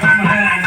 Vamos lá.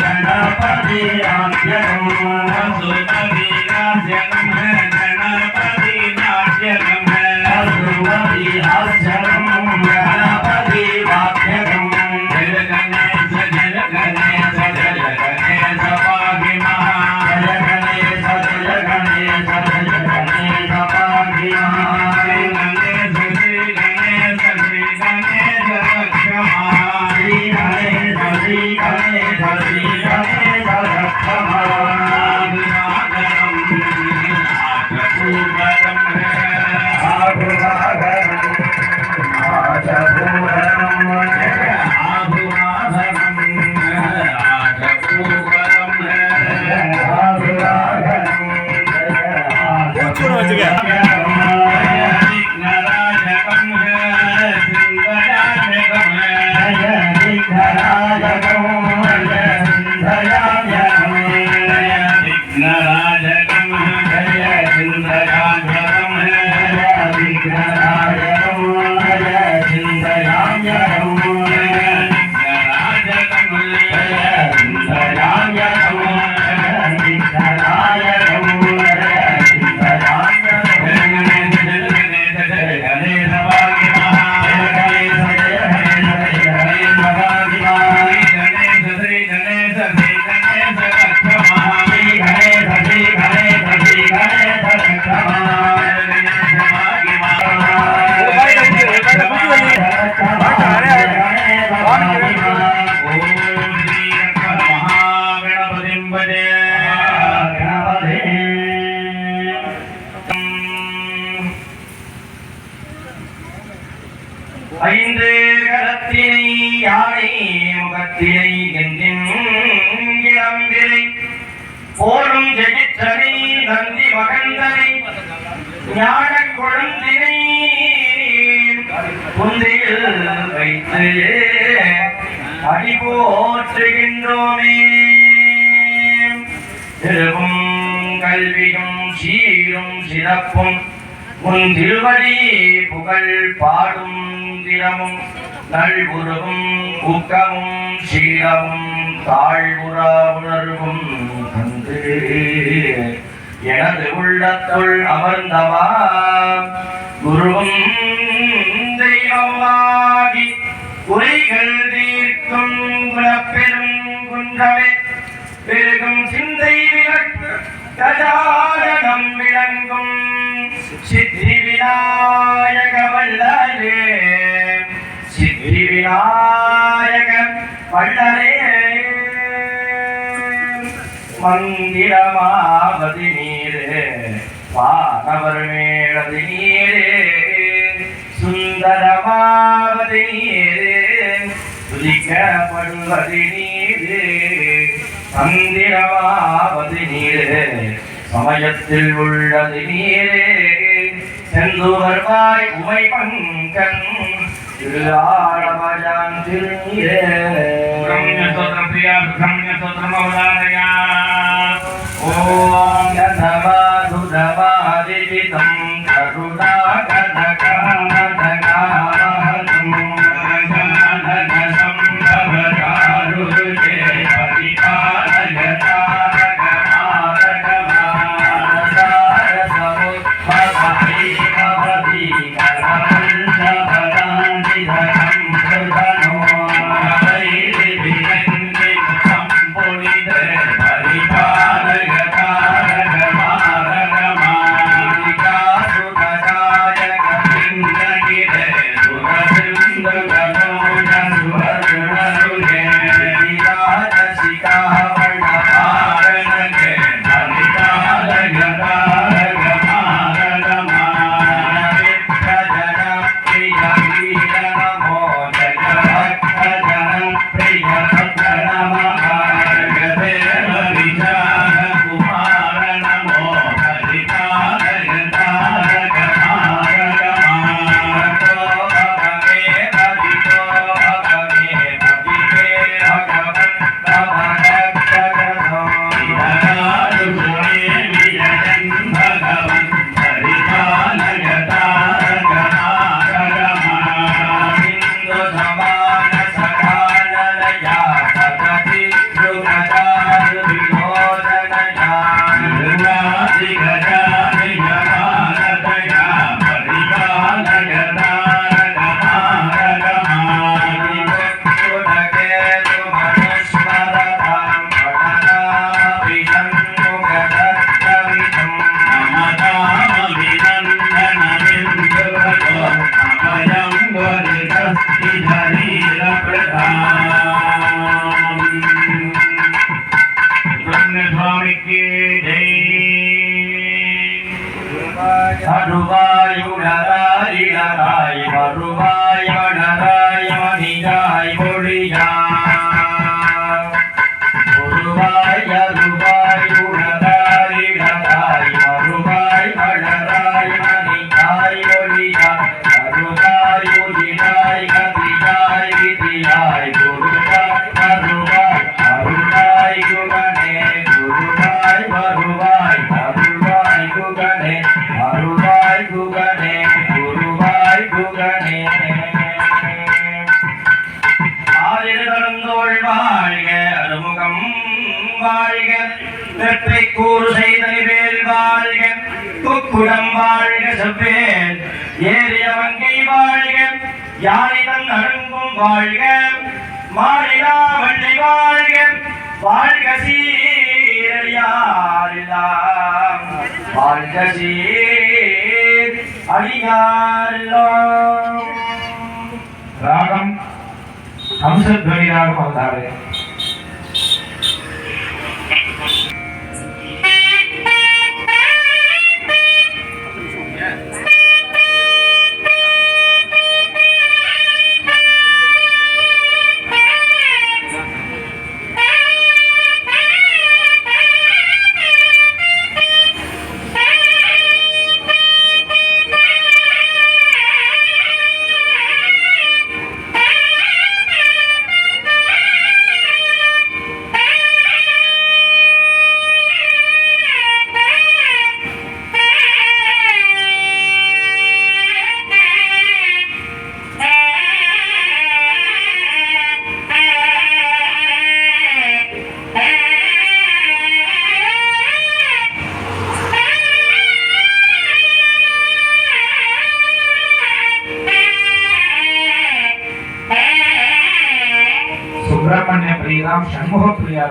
Ganapati திரை எங்கின் இளம்பிரை போரும் ஜெயிற்றனை நந்தி மகந்தனை. ஞான கொழுந்தினை குந்தையில் வைத்து அடி போற்றுகின்றோமே. திருவும் கல்வியும் சீரும் சிறப்பும். உன் திருவடி புகழ் பாடும் தினமும். நல்குருவும் ஊக்கமும் சீரமும் தாழ்வுற உணர்வும் தந்து. எனது உள்ளத்துள் அமர்ந்தவா? குருவும் தெய்வமாகி குறைகள் தீர்க்கும் குணப்பெரும் குன்றமே. பெருகும் சிந்தை விளக்கு கஜானனம் விளங்கும் சித்தி விநாயக விநாயக வல்லரே மந்திரமாவதி நீரே வானவர் மேலது நீரே. சுந்தரமாவதி நீரே துதிக்கப்படுவது நீரே. மந்திரமாவதி நீரே சமயத்தில் உள்ளது நீரே. செந்தூர்வாய் உமை பங்கன் ബ്രഹ്മ സ്തോത്രം പ്രിയ ബ്രഹ്മ സ്തോത്രം. தோல் வாழ்க அறுமுகம் வாழ்க வெப்பை கூறு செய்தனிவேல் வாழ்க கொக்குடம் வாழ்க செவ்வேல் ஏறிய வங்கை வாழ்க யானை தன் அடங்கும் வாழ்க மாறிலா வள்ளி வாழ்க வாழ்க சீரியாரிலாம் வாழ்க சீர் அடியாரிலாம் ராகம். ஹம்சத்வனி ராகம் ಷಣ್ಮುಖ ಪ್ರಿಯ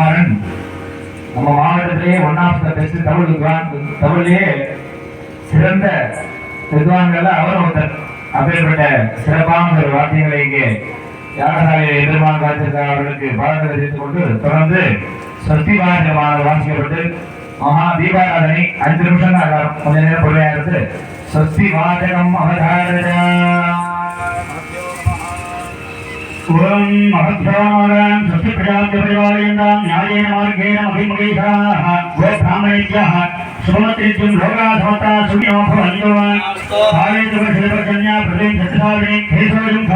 Kumaran நம்ம மாவட்டத்திலேயே one of the best Tamil வித்வான் தமிழ்லயே சிறந்த வித்வான்கள் அவர் ஒருத்தர். அப்படிப்பட்ட சிறப்பான ஒரு வார்த்தைகளை இங்கே யாகசாலையை எதிர்பார்க்க காத்திருக்க அவர்களுக்கு பாடத்தை தெரிவித்துக் கொண்டு தொடர்ந்து சக்தி பாரதமானது வாசிக்கப்பட்டு மகா தீபாராதனை அஞ்சு நிமிஷம் தான் கொஞ்ச நேரம் பொறுமையாக இருந்து சக்தி வாதகம் அவதாரதா స్థూలం మహద్భ్రామాణాం సృష్టిప్రజాప్యపరిపాలయంతాం న్యాయేన మార్గేణ అభిముఖీకాః గోబ్రాహ్మణేభ్యः సుమతిత్యం లోకాధమతా శూన్యోభవంతవాన్ కాలేజవ శిల్పకన్యా ప్రదేం చతుసావిని కేశవజం